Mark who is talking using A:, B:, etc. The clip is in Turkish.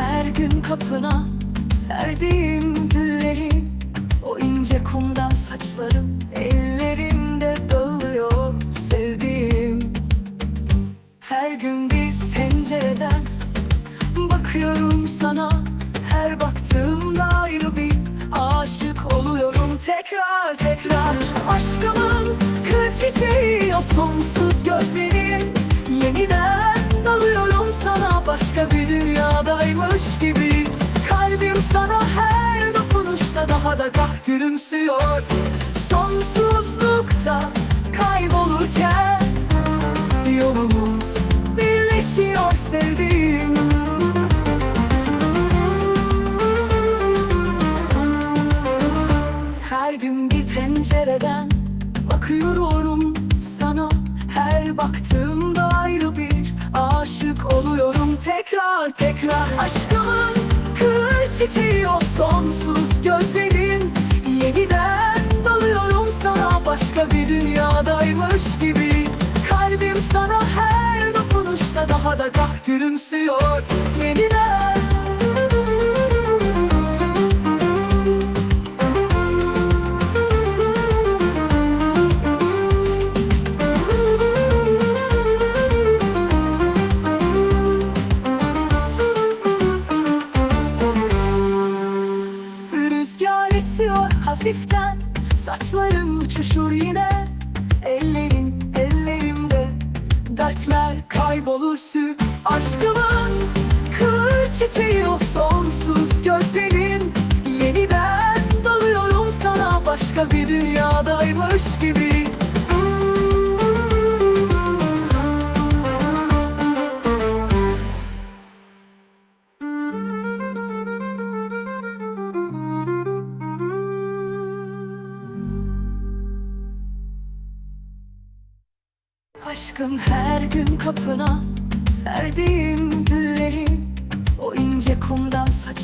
A: her gün kapına serdiğim gülleri O ince kumdan saçlarım ellerimde dağılıyor sevdiğim. Her gün bir pencereden bakıyorum sana Her baktığımda ayrı bir aşık oluyorum. Tekrar tekrar Aşkımın kır çiçeği o sonsuz gözlerin dünyadaymış gibi. Kalbim sana her dokunuşta daha da kah gülümsüyor. Sonsuzlukta kaybolurken Yolumuz birleşiyor sevdiğim. Her gün bir pencereden bakıyorum sana. Her baktığımda tekrar Aşkımın kır çiçeği o sonsuz gözlerin. Yeniden dalıyorum sana başka bir dünyadaymış gibi. Kalbim sana her dokunuşta daha da kah gülümsüyor Yeniden hafiften. Saçların uçuşur yine. Ellerin ellerimde. Dertler kaybolur sür. Aşkımın kır çiçeği o sonsuz gözlerin. Yeniden dalıyorum sana başka bir dünyadaymış gibi Aşkım her gün kapına serdiğim gülleri O ince kumdan saçlarım